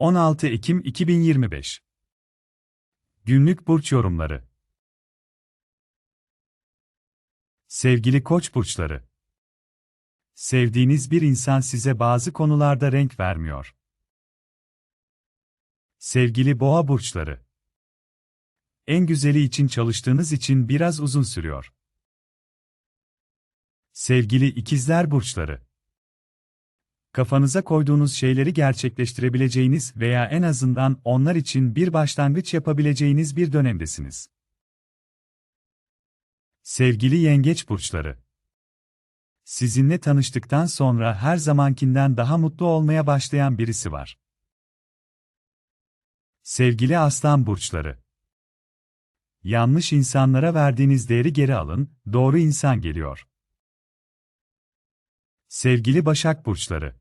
16 Ekim 2025 Günlük burç yorumları. Sevgili Koç burçları. Sevdiğiniz bir insan size bazı konularda renk vermiyor. Sevgili Boğa burçları. En güzeli için çalıştığınız için biraz uzun sürüyor. Sevgili ikizler burçları. Kafanıza koyduğunuz şeyleri gerçekleştirebileceğiniz veya en azından onlar için bir başlangıç yapabileceğiniz bir dönemdesiniz. Sevgili yengeç burçları. Sizinle tanıştıktan sonra her zamankinden daha mutlu olmaya başlayan birisi var. Sevgili aslan burçları. Yanlış insanlara verdiğiniz değeri geri alın, doğru insan geliyor. Sevgili Başak burçları.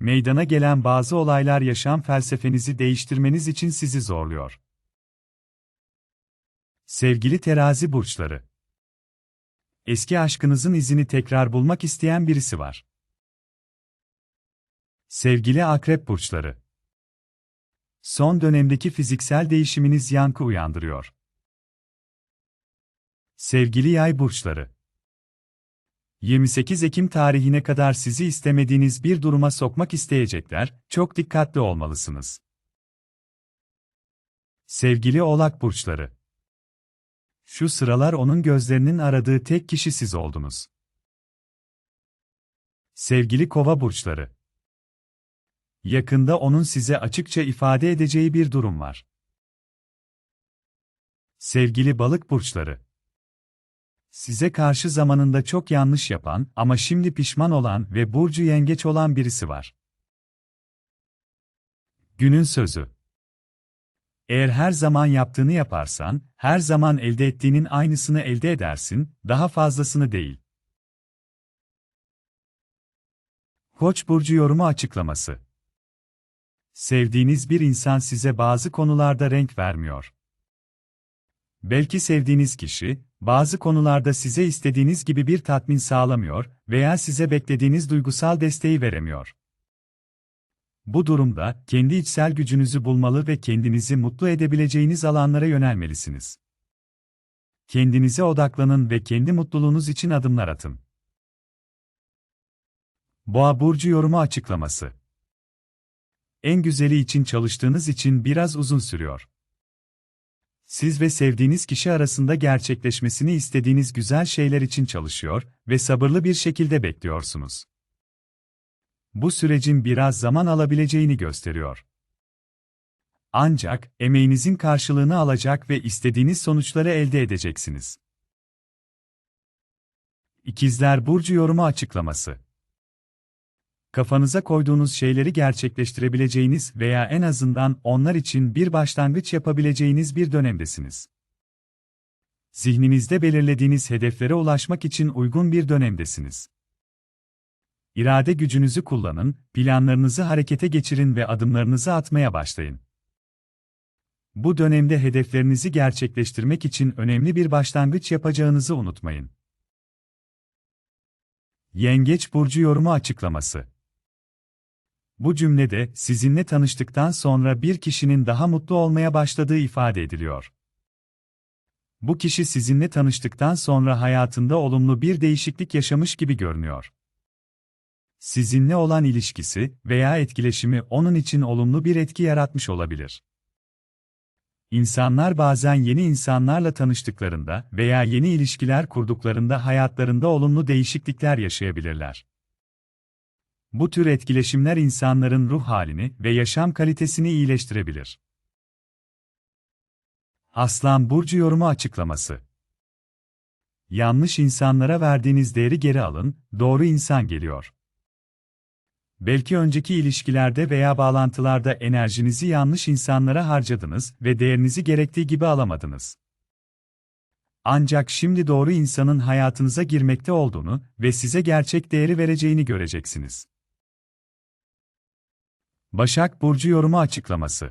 Meydana gelen bazı olaylar yaşam felsefenizi değiştirmeniz için sizi zorluyor. Sevgili terazi burçları. Eski aşkınızın izini tekrar bulmak isteyen birisi var. Sevgili akrep burçları. Son dönemdeki fiziksel değişiminiz yankı uyandırıyor. Sevgili yay burçları. 28 Ekim tarihine kadar sizi istemediğiniz bir duruma sokmak isteyecekler, çok dikkatli olmalısınız. Sevgili Oğlak burçları. Şu sıralar onun gözlerinin aradığı tek kişi siz oldunuz. Sevgili Kova burçları. Yakında onun size açıkça ifade edeceği bir durum var. Sevgili Balık burçları. Size karşı zamanında çok yanlış yapan ama şimdi pişman olan ve burcu yengeç olan birisi var. Günün sözü. Eğer her zaman yaptığını yaparsan, her zaman elde ettiğinin aynısını elde edersin, daha fazlasını değil. Koç burcu yorumu açıklaması. Sevdiğiniz bir insan size bazı konularda renk vermiyor. Belki sevdiğiniz kişi, bazı konularda size istediğiniz gibi bir tatmin sağlamıyor veya size beklediğiniz duygusal desteği veremiyor. Bu durumda, kendi içsel gücünüzü bulmalı ve kendinizi mutlu edebileceğiniz alanlara yönelmelisiniz. Kendinize odaklanın ve kendi mutluluğunuz için adımlar atın. Boğa burcu yorumu açıklaması. En güzeli için çalıştığınız için biraz uzun sürüyor. Siz ve sevdiğiniz kişi arasında gerçekleşmesini istediğiniz güzel şeyler için çalışıyor ve sabırlı bir şekilde bekliyorsunuz. Bu sürecin biraz zaman alabileceğini gösteriyor. Ancak emeğinizin karşılığını alacak ve istediğiniz sonuçları elde edeceksiniz. İkizler burcu yorumu açıklaması kafanıza koyduğunuz şeyleri gerçekleştirebileceğiniz veya en azından onlar için bir başlangıç yapabileceğiniz bir dönemdesiniz. Zihninizde belirlediğiniz hedeflere ulaşmak için uygun bir dönemdesiniz. İrade gücünüzü kullanın, planlarınızı harekete geçirin ve adımlarınızı atmaya başlayın. Bu dönemde hedeflerinizi gerçekleştirmek için önemli bir başlangıç yapacağınızı unutmayın. Yengeç burcu yorumu açıklaması bu cümlede sizinle tanıştıktan sonra bir kişinin daha mutlu olmaya başladığı ifade ediliyor. Bu kişi sizinle tanıştıktan sonra hayatında olumlu bir değişiklik yaşamış gibi görünüyor. Sizinle olan ilişkisi veya etkileşimi onun için olumlu bir etki yaratmış olabilir. İnsanlar bazen yeni insanlarla tanıştıklarında veya yeni ilişkiler kurduklarında hayatlarında olumlu değişiklikler yaşayabilirler. Bu tür etkileşimler insanların ruh halini ve yaşam kalitesini iyileştirebilir. Aslan Burcu yorumu açıklaması Yanlış insanlara verdiğiniz değeri geri alın, doğru insan geliyor. Belki önceki ilişkilerde veya bağlantılarda enerjinizi yanlış insanlara harcadınız ve değerinizi gerektiği gibi alamadınız. Ancak şimdi doğru insanın hayatınıza girmekte olduğunu ve size gerçek değeri vereceğini göreceksiniz. Başak Burcu yorumu açıklaması.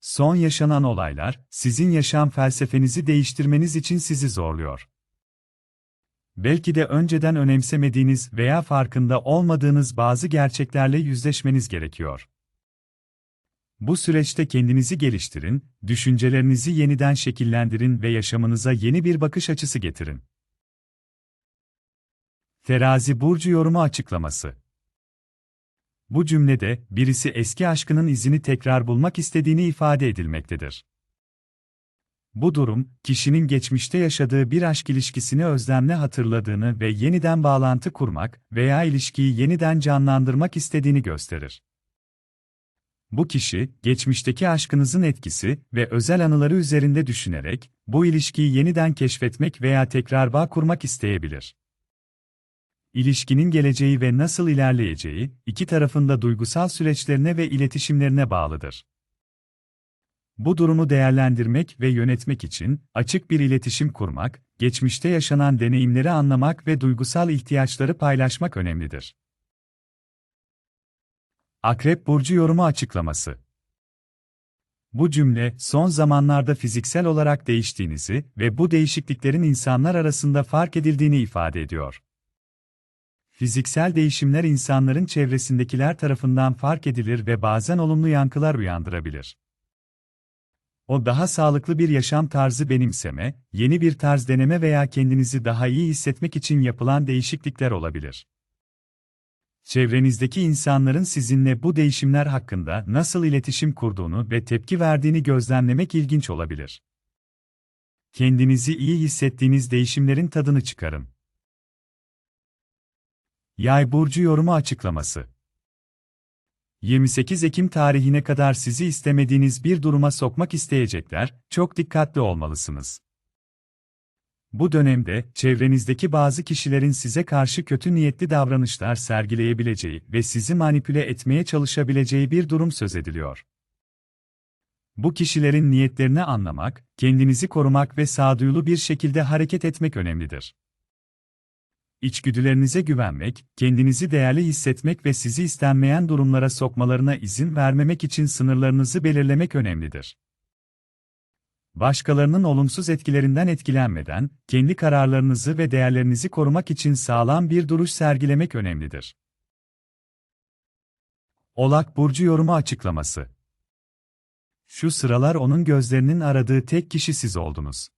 Son yaşanan olaylar, sizin yaşam felsefenizi değiştirmeniz için sizi zorluyor. Belki de önceden önemsemediğiniz veya farkında olmadığınız bazı gerçeklerle yüzleşmeniz gerekiyor. Bu süreçte kendinizi geliştirin, düşüncelerinizi yeniden şekillendirin ve yaşamınıza yeni bir bakış açısı getirin. Terazi burcu yorumu açıklaması. Bu cümlede birisi eski aşkının izini tekrar bulmak istediğini ifade edilmektedir. Bu durum, kişinin geçmişte yaşadığı bir aşk ilişkisini özlemle hatırladığını ve yeniden bağlantı kurmak veya ilişkiyi yeniden canlandırmak istediğini gösterir. Bu kişi, geçmişteki aşkınızın etkisi ve özel anıları üzerinde düşünerek, bu ilişkiyi yeniden keşfetmek veya tekrar bağ kurmak isteyebilir. İlişkinin geleceği ve nasıl ilerleyeceği, iki tarafın da duygusal süreçlerine ve iletişimlerine bağlıdır. Bu durumu değerlendirmek ve yönetmek için açık bir iletişim kurmak, geçmişte yaşanan deneyimleri anlamak ve duygusal ihtiyaçları paylaşmak önemlidir. Akrep burcu yorumu açıklaması. Bu cümle son zamanlarda fiziksel olarak değiştiğinizi ve bu değişikliklerin insanlar arasında fark edildiğini ifade ediyor. Fiziksel değişimler insanların çevresindekiler tarafından fark edilir ve bazen olumlu yankılar uyandırabilir. O daha sağlıklı bir yaşam tarzı benimseme, yeni bir tarz deneme veya kendinizi daha iyi hissetmek için yapılan değişiklikler olabilir. Çevrenizdeki insanların sizinle bu değişimler hakkında nasıl iletişim kurduğunu ve tepki verdiğini gözlemlemek ilginç olabilir. Kendinizi iyi hissettiğiniz değişimlerin tadını çıkarın. Yay burcu yorumu açıklaması 28 Ekim tarihine kadar sizi istemediğiniz bir duruma sokmak isteyecekler, çok dikkatli olmalısınız. Bu dönemde, çevrenizdeki bazı kişilerin size karşı kötü niyetli davranışlar sergileyebileceği ve sizi manipüle etmeye çalışabileceği bir durum söz ediliyor. Bu kişilerin niyetlerini anlamak, kendinizi korumak ve sağduyulu bir şekilde hareket etmek önemlidir. İçgüdülerinize güvenmek, kendinizi değerli hissetmek ve sizi istenmeyen durumlara sokmalarına izin vermemek için sınırlarınızı belirlemek önemlidir. Başkalarının olumsuz etkilerinden etkilenmeden, kendi kararlarınızı ve değerlerinizi korumak için sağlam bir duruş sergilemek önemlidir. Olak Burcu yorumu açıklaması Şu sıralar onun gözlerinin aradığı tek kişi siz oldunuz.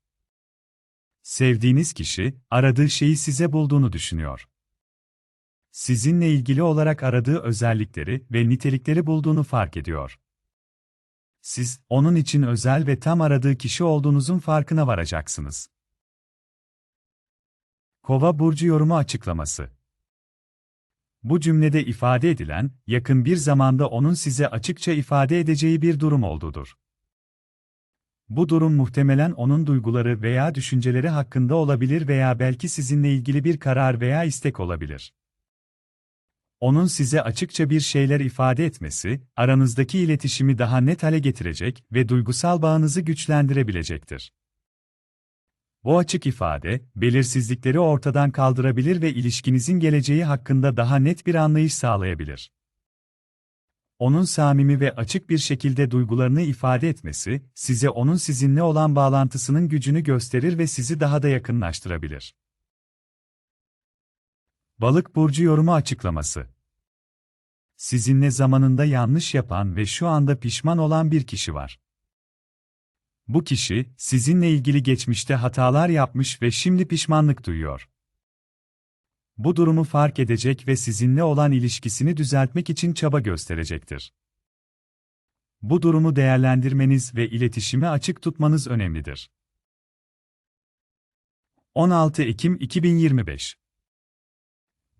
Sevdiğiniz kişi, aradığı şeyi size bulduğunu düşünüyor. Sizinle ilgili olarak aradığı özellikleri ve nitelikleri bulduğunu fark ediyor. Siz, onun için özel ve tam aradığı kişi olduğunuzun farkına varacaksınız. Kova burcu yorumu açıklaması. Bu cümlede ifade edilen, yakın bir zamanda onun size açıkça ifade edeceği bir durum olduğudur. Bu durum muhtemelen onun duyguları veya düşünceleri hakkında olabilir veya belki sizinle ilgili bir karar veya istek olabilir. Onun size açıkça bir şeyler ifade etmesi, aranızdaki iletişimi daha net hale getirecek ve duygusal bağınızı güçlendirebilecektir. Bu açık ifade, belirsizlikleri ortadan kaldırabilir ve ilişkinizin geleceği hakkında daha net bir anlayış sağlayabilir. Onun samimi ve açık bir şekilde duygularını ifade etmesi, size onun sizinle olan bağlantısının gücünü gösterir ve sizi daha da yakınlaştırabilir. Balık burcu yorumu açıklaması. Sizinle zamanında yanlış yapan ve şu anda pişman olan bir kişi var. Bu kişi, sizinle ilgili geçmişte hatalar yapmış ve şimdi pişmanlık duyuyor. Bu durumu fark edecek ve sizinle olan ilişkisini düzeltmek için çaba gösterecektir. Bu durumu değerlendirmeniz ve iletişimi açık tutmanız önemlidir. 16 Ekim 2025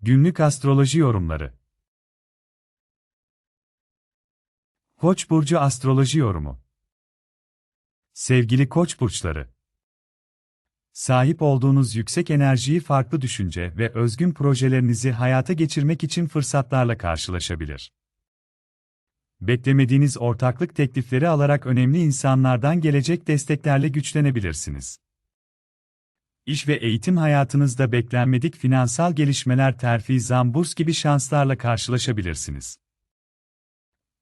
Günlük Astroloji Yorumları Koç burcu astroloji yorumu. Sevgili Koç burçları, sahip olduğunuz yüksek enerjiyi farklı düşünce ve özgün projelerinizi hayata geçirmek için fırsatlarla karşılaşabilir. Beklemediğiniz ortaklık teklifleri alarak önemli insanlardan gelecek desteklerle güçlenebilirsiniz. İş ve eğitim hayatınızda beklenmedik finansal gelişmeler terfi zam burs gibi şanslarla karşılaşabilirsiniz.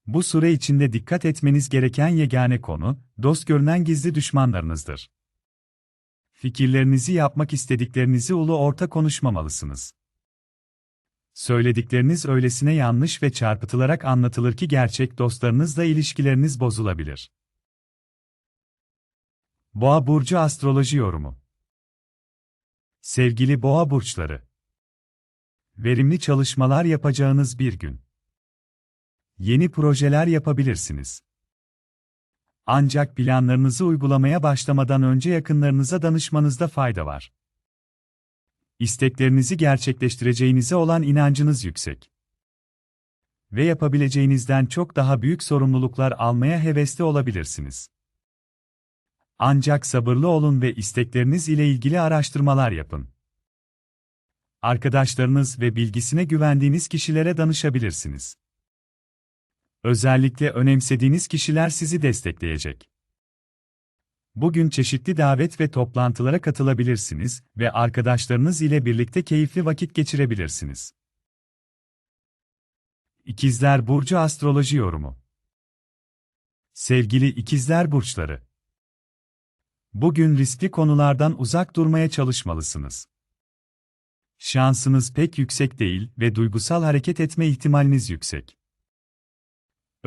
Bu süre içinde dikkat etmeniz gereken yegane konu, dost görünen gizli düşmanlarınızdır. Fikirlerinizi yapmak istediklerinizi ulu orta konuşmamalısınız. Söyledikleriniz öylesine yanlış ve çarpıtılarak anlatılır ki gerçek dostlarınızla ilişkileriniz bozulabilir. Boğa burcu astroloji yorumu. Sevgili boğa burçları, verimli çalışmalar yapacağınız bir gün. Yeni projeler yapabilirsiniz. Ancak planlarınızı uygulamaya başlamadan önce yakınlarınıza danışmanızda fayda var. İsteklerinizi gerçekleştireceğinize olan inancınız yüksek. Ve yapabileceğinizden çok daha büyük sorumluluklar almaya hevesli olabilirsiniz. Ancak sabırlı olun ve istekleriniz ile ilgili araştırmalar yapın. Arkadaşlarınız ve bilgisine güvendiğiniz kişilere danışabilirsiniz. Özellikle önemsediğiniz kişiler sizi destekleyecek. Bugün çeşitli davet ve toplantılara katılabilirsiniz ve arkadaşlarınız ile birlikte keyifli vakit geçirebilirsiniz. İkizler Burcu Astroloji Yorumu Sevgili İkizler Burçları Bugün riskli konulardan uzak durmaya çalışmalısınız. Şansınız pek yüksek değil ve duygusal hareket etme ihtimaliniz yüksek.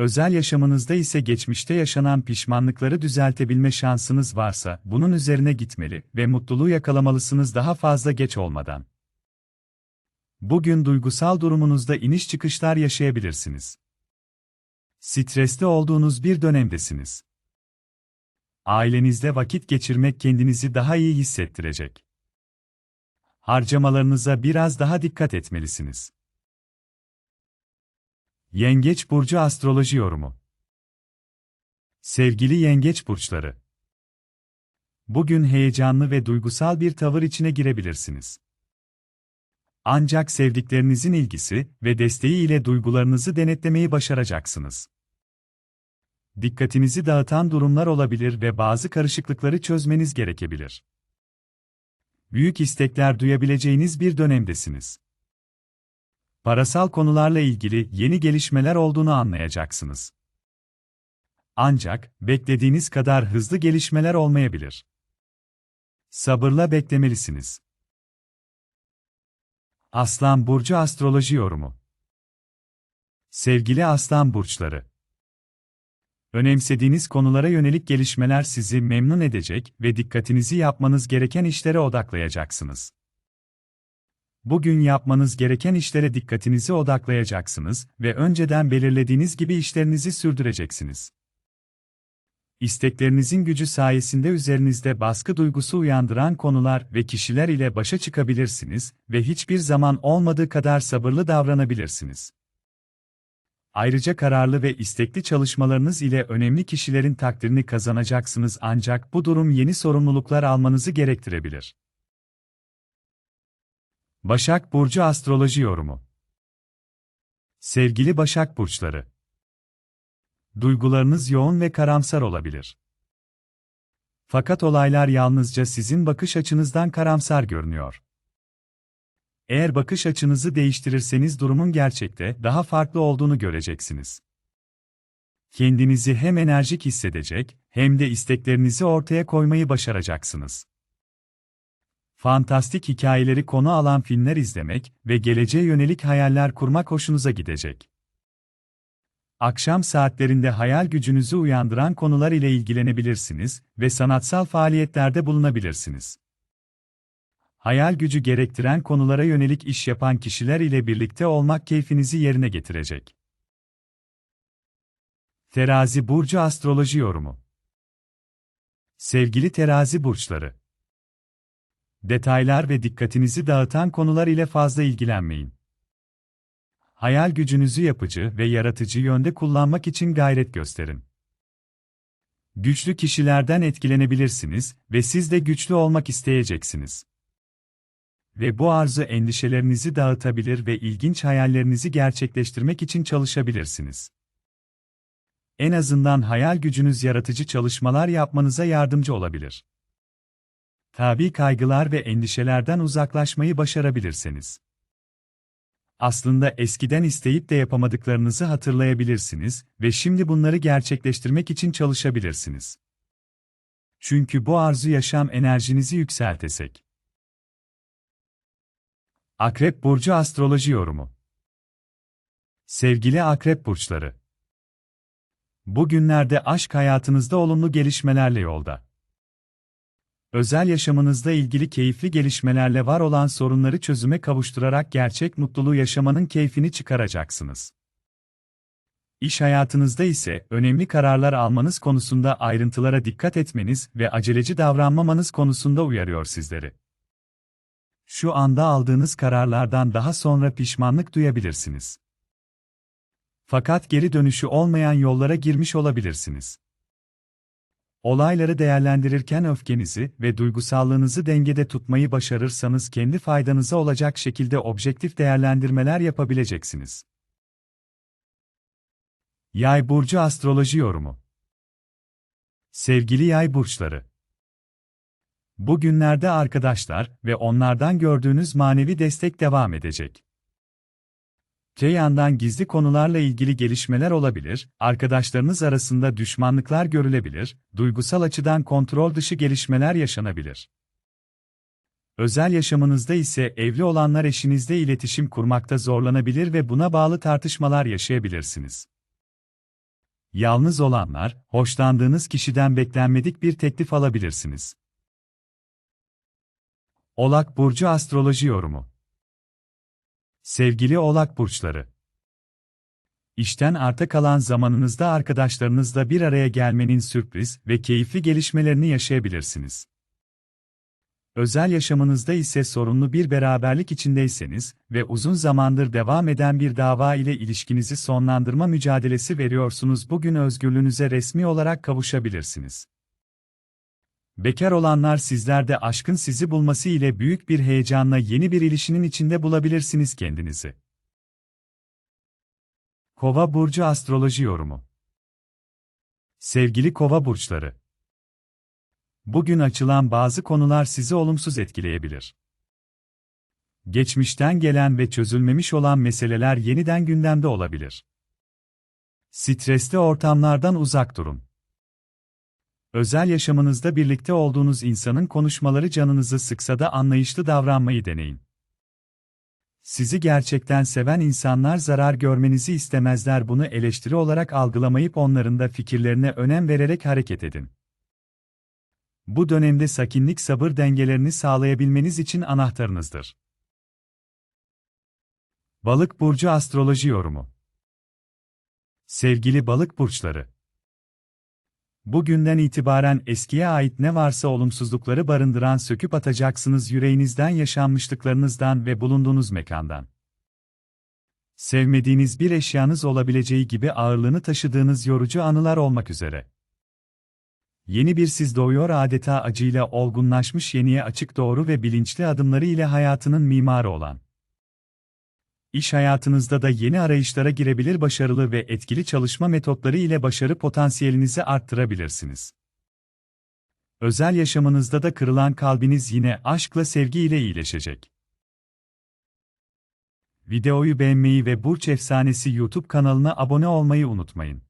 Özel yaşamınızda ise geçmişte yaşanan pişmanlıkları düzeltebilme şansınız varsa bunun üzerine gitmeli ve mutluluğu yakalamalısınız daha fazla geç olmadan. Bugün duygusal durumunuzda iniş çıkışlar yaşayabilirsiniz. Stresli olduğunuz bir dönemdesiniz. Ailenizde vakit geçirmek kendinizi daha iyi hissettirecek. Harcamalarınıza biraz daha dikkat etmelisiniz. Yengeç burcu astroloji yorumu. Sevgili yengeç burçları. Bugün heyecanlı ve duygusal bir tavır içine girebilirsiniz. Ancak sevdiklerinizin ilgisi ve desteği ile duygularınızı denetlemeyi başaracaksınız. Dikkatinizi dağıtan durumlar olabilir ve bazı karışıklıkları çözmeniz gerekebilir. Büyük istekler duyabileceğiniz bir dönemdesiniz parasal konularla ilgili yeni gelişmeler olduğunu anlayacaksınız. Ancak beklediğiniz kadar hızlı gelişmeler olmayabilir. Sabırla beklemelisiniz. Aslan burcu astroloji yorumu. Sevgili Aslan burçları, önemsediğiniz konulara yönelik gelişmeler sizi memnun edecek ve dikkatinizi yapmanız gereken işlere odaklayacaksınız. Bugün yapmanız gereken işlere dikkatinizi odaklayacaksınız ve önceden belirlediğiniz gibi işlerinizi sürdüreceksiniz. İsteklerinizin gücü sayesinde üzerinizde baskı duygusu uyandıran konular ve kişiler ile başa çıkabilirsiniz ve hiçbir zaman olmadığı kadar sabırlı davranabilirsiniz. Ayrıca kararlı ve istekli çalışmalarınız ile önemli kişilerin takdirini kazanacaksınız ancak bu durum yeni sorumluluklar almanızı gerektirebilir. Başak Burcu Astroloji Yorumu Sevgili Başak Burçları Duygularınız yoğun ve karamsar olabilir. Fakat olaylar yalnızca sizin bakış açınızdan karamsar görünüyor. Eğer bakış açınızı değiştirirseniz durumun gerçekte daha farklı olduğunu göreceksiniz. Kendinizi hem enerjik hissedecek hem de isteklerinizi ortaya koymayı başaracaksınız fantastik hikayeleri konu alan filmler izlemek ve geleceğe yönelik hayaller kurmak hoşunuza gidecek. Akşam saatlerinde hayal gücünüzü uyandıran konular ile ilgilenebilirsiniz ve sanatsal faaliyetlerde bulunabilirsiniz. Hayal gücü gerektiren konulara yönelik iş yapan kişiler ile birlikte olmak keyfinizi yerine getirecek. Terazi burcu astroloji yorumu. Sevgili terazi burçları, detaylar ve dikkatinizi dağıtan konular ile fazla ilgilenmeyin. Hayal gücünüzü yapıcı ve yaratıcı yönde kullanmak için gayret gösterin. Güçlü kişilerden etkilenebilirsiniz ve siz de güçlü olmak isteyeceksiniz. Ve bu arzu endişelerinizi dağıtabilir ve ilginç hayallerinizi gerçekleştirmek için çalışabilirsiniz. En azından hayal gücünüz yaratıcı çalışmalar yapmanıza yardımcı olabilir tabi kaygılar ve endişelerden uzaklaşmayı başarabilirsiniz. Aslında eskiden isteyip de yapamadıklarınızı hatırlayabilirsiniz ve şimdi bunları gerçekleştirmek için çalışabilirsiniz. Çünkü bu arzu yaşam enerjinizi yükseltesek. Akrep Burcu Astroloji Yorumu Sevgili Akrep Burçları Bugünlerde aşk hayatınızda olumlu gelişmelerle yolda. Özel yaşamınızla ilgili keyifli gelişmelerle var olan sorunları çözüme kavuşturarak gerçek mutluluğu yaşamanın keyfini çıkaracaksınız. İş hayatınızda ise önemli kararlar almanız konusunda ayrıntılara dikkat etmeniz ve aceleci davranmamanız konusunda uyarıyor sizleri. Şu anda aldığınız kararlardan daha sonra pişmanlık duyabilirsiniz. Fakat geri dönüşü olmayan yollara girmiş olabilirsiniz. Olayları değerlendirirken öfkenizi ve duygusallığınızı dengede tutmayı başarırsanız kendi faydanıza olacak şekilde objektif değerlendirmeler yapabileceksiniz. Yay burcu astroloji yorumu. Sevgili yay burçları. Bugünlerde arkadaşlar ve onlardan gördüğünüz manevi destek devam edecek. Te yandan gizli konularla ilgili gelişmeler olabilir, arkadaşlarınız arasında düşmanlıklar görülebilir, duygusal açıdan kontrol dışı gelişmeler yaşanabilir. Özel yaşamınızda ise evli olanlar eşinizle iletişim kurmakta zorlanabilir ve buna bağlı tartışmalar yaşayabilirsiniz. Yalnız olanlar, hoşlandığınız kişiden beklenmedik bir teklif alabilirsiniz. Olak Burcu Astroloji Yorumu Sevgili Oğlak Burçları İşten arta kalan zamanınızda arkadaşlarınızla bir araya gelmenin sürpriz ve keyifli gelişmelerini yaşayabilirsiniz. Özel yaşamınızda ise sorunlu bir beraberlik içindeyseniz ve uzun zamandır devam eden bir dava ile ilişkinizi sonlandırma mücadelesi veriyorsunuz bugün özgürlüğünüze resmi olarak kavuşabilirsiniz. Bekar olanlar sizlerde aşkın sizi bulması ile büyük bir heyecanla yeni bir ilişkinin içinde bulabilirsiniz kendinizi. Kova burcu astroloji yorumu. Sevgili Kova burçları. Bugün açılan bazı konular sizi olumsuz etkileyebilir. Geçmişten gelen ve çözülmemiş olan meseleler yeniden gündemde olabilir. Stresli ortamlardan uzak durun. Özel yaşamınızda birlikte olduğunuz insanın konuşmaları canınızı sıksa da anlayışlı davranmayı deneyin. Sizi gerçekten seven insanlar zarar görmenizi istemezler bunu eleştiri olarak algılamayıp onların da fikirlerine önem vererek hareket edin. Bu dönemde sakinlik sabır dengelerini sağlayabilmeniz için anahtarınızdır. Balık burcu astroloji yorumu. Sevgili balık burçları, Bugünden itibaren eskiye ait ne varsa olumsuzlukları barındıran söküp atacaksınız yüreğinizden yaşanmışlıklarınızdan ve bulunduğunuz mekandan. Sevmediğiniz bir eşyanız olabileceği gibi ağırlığını taşıdığınız yorucu anılar olmak üzere. Yeni bir siz doğuyor adeta acıyla olgunlaşmış yeniye açık doğru ve bilinçli adımları ile hayatının mimarı olan. İş hayatınızda da yeni arayışlara girebilir başarılı ve etkili çalışma metotları ile başarı potansiyelinizi arttırabilirsiniz. Özel yaşamınızda da kırılan kalbiniz yine aşkla sevgi ile iyileşecek. Videoyu beğenmeyi ve Burç Efsanesi YouTube kanalına abone olmayı unutmayın.